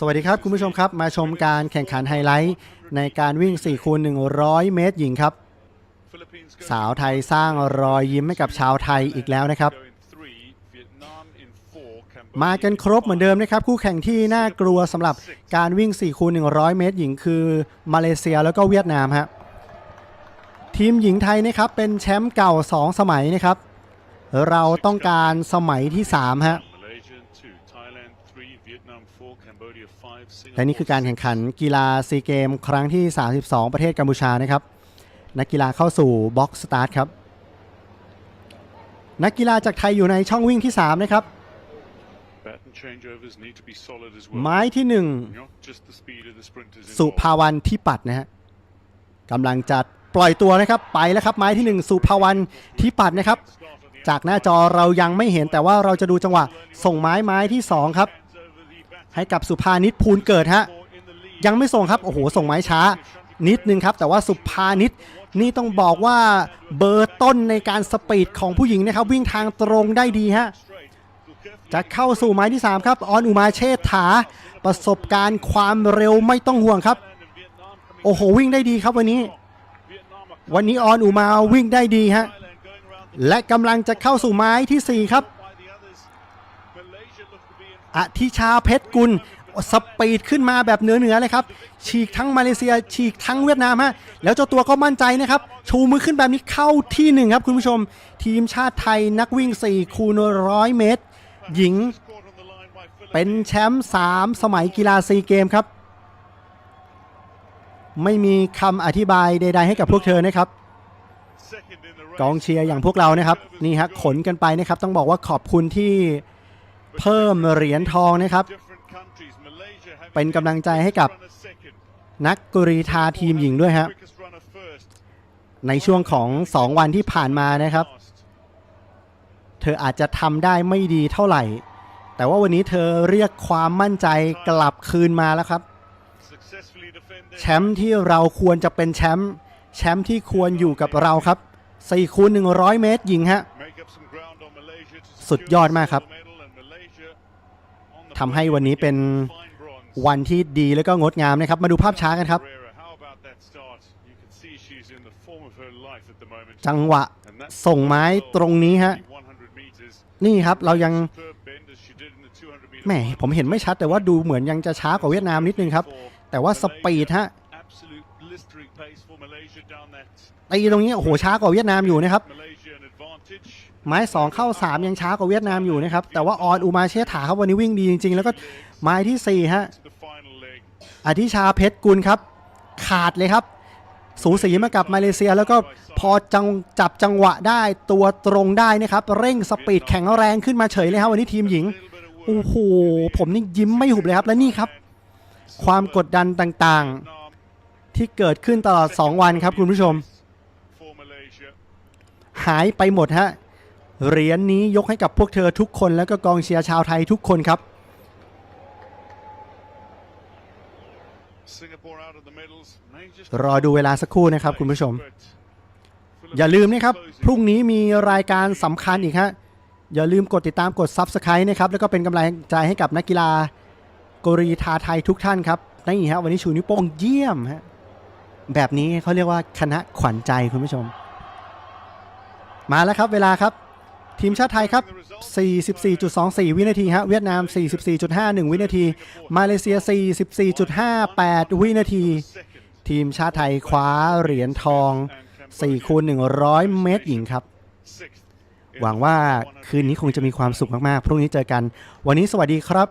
สวัสดีครับ คุณผู้ชมครับมาชมการแข่งขันไฮไลท์ ในการวิ่ง4คูณ100 เมตรหญิงครับ สาวไทยสร้างรอยยิ้มให้กับชาวไทยอีกแล้วนะครับ มากันครบเหมือนเดิมนะครับ คู่แข่งที่น่ากลัวสำหรับการวิ่ง4คูณ100 เมตร หญิงคือมาเลเซียแล้วก็เวียดนามฮะทีมหญิงไทยนะครับเป็นแชมป์เก่า 2 สมัยนะครับ เราต้องการสมัยที่3ฮะ และนี่คือการแข่งขันกีฬาซีเกมครั้งที่ 32 ประเทศกัมพูชานะครับ นักกีฬาเข้าสู่บ็อกสตาร์ทครับ นักกีฬาจากไทยอยู่ในช่องวิ่งที่ 3 นะครับ ไม้ที่ 1 สุภาวันที่ปัดนะฮะกำลังจะปล่อยตัวนะครับไปแล้วครับไม้ที่ 1 สุภาวันที่ปัดนะครับ จากหน้าจอเรายังไม่เห็นแต่ว่าเราจะดูจังหวะ ส่งไม้ไม้ที่ 2 ครับ ให้กับสุภานิชภูลเกิดฮะยังไม่ส่งครับโอ้โหส่งไม้ช้า นิดนึงครับ แต่ว่าสุภานิชนี่ต้องบอกว่าเบอร์ต้นในการสปีดของผู้หญิงนะครับ วิ่งทางตรงได้ดีฮะจะเข้าสู่ไม้ที่ 3 ครับ ออนอุมาเชษฐา ประสบการณ์ความเร็วไม่ต้องห่วงครับ โอ้โห วิ่งได้ดีครับวันนี้ วันนี้ออนอุมาวิ่งได้ดีฮะและกำลังจะเข้าสู่ไม้ทีสี่4 ครับ อธิชาเพชรกุลสปีดขึ้นมาแบบเหนือเหนือเลยครับ ฉีกทั้งมาเลเซีย ฉีกทั้งเวียดนามฮะแล้วเจ้าตัวก็มั่นใจนะครับ ชูมือขึ้นแบบนี้เข้าที่หนึ่งครับคุณผู้ชม ทีมชาติไทยนักวิ่ง 4 คูณร้อยเมตร หญิง เป็นแชมป์3สมัยกีฬาซีเกมครับ ไม่มีคำอธิบายใด ๆ ให้กับพวกเธอนะครับกองเชียร์อย่างพวกเรานะครับ นี่ฮะขนกันไปนะครับ ต้องบอกว่าขอบคุณที่ เพิ่มเหรียญทองนะครับ เป็นกำลังใจให้กับนักกรีธาทีมหญิงด้วยฮะในช่วงของ 2 วันที่ผ่านมานะครับ เธออาจจะทำได้ไม่ดีเท่าไหร่ แต่ว่าวันนี้เธอเรียกความมั่นใจกลับคืนมาแล้วครับ แชมป์ที่เราควรจะเป็นแชมป์แชมป์ที่ควรอยู่กับเราครับ4คูณ100 เมตรหญิงฮะ สุดยอดมากครับทำให้วันนี้เป็นวันที่ดีแล้วก็งดงามนะครับ มาดูภาพช้ากันครับ จังหวะส่งไม้ตรงนี้ฮะ นี่ครับเรายังแหมผมเห็นไม่ชัดแต่ว่าดูเหมือนยังจะช้ากว่าเวียดนามนิดนึงครับ แต่ว่าสปีดฮะตีตรงนี้โอ้โหช้ากว่าเวียดนามอยู่นะครับ ไม้2เข้า 3 ยังช้ากว่าเวียดนามอยู่นะครับ แต่ว่าออนอุมาเชษฐาครับวันนี้วิ่งดีจริง ๆ แล้วก็ไม้ที่ 4 ฮะอธิชาเพชรกุลครับ ขาดเลยครับ สูสีมากับมาเลเซีย แล้วก็พอจังจับจังหวะได้ตัวตรงได้นะครับ เร่งสปีดแข็งแรงขึ้นมาเฉยเลยครับวันนี้ทีมหญิงโอ้โหผมนี่ยิ้มไม่หุบเลยครับและนี่ครับ ความกดดันต่างๆ ที่เกิดขึ้นตลอด 2 วันครับคุณผู้ชม หายไปหมดฮะ เหรียญนี้ยกให้กับพวกเธอทุกคนแล้วก็กองเชียร์ชาวไทยทุกคนครับ รอดูเวลาสักครู่นะครับคุณผู้ชม อย่าลืมนะครับ พรุ่งนี้มีรายการสำคัญอีกฮะ อย่าลืมกดติดตามกด Subscribe นะครับ แล้วก็เป็นกำลังใจให้กับนักกีฬากรีธาไทยทุกท่านครับนี่ฮะวันนี้ชูนิ้วโป้งเยี่ยมฮะแบบนี้เขาเรียกว่าคณะขวัญใจคุณผู้ชม มาแล้วครับเวลาครับ ทีมชาติไทยครับ 44.24 วินาทีฮะ เวียดนาม 44.51 วินาที มาเลเซีย 44.58 วินาที ทีมชาติไทยคว้าเหรียญทอง 4 คูณ 100 เมตรหญิงครับ หวังว่าคืนนี้คงจะมีความสุขมาก ๆ พรุ่งนี้เจอกัน วันนี้สวัสดีครับ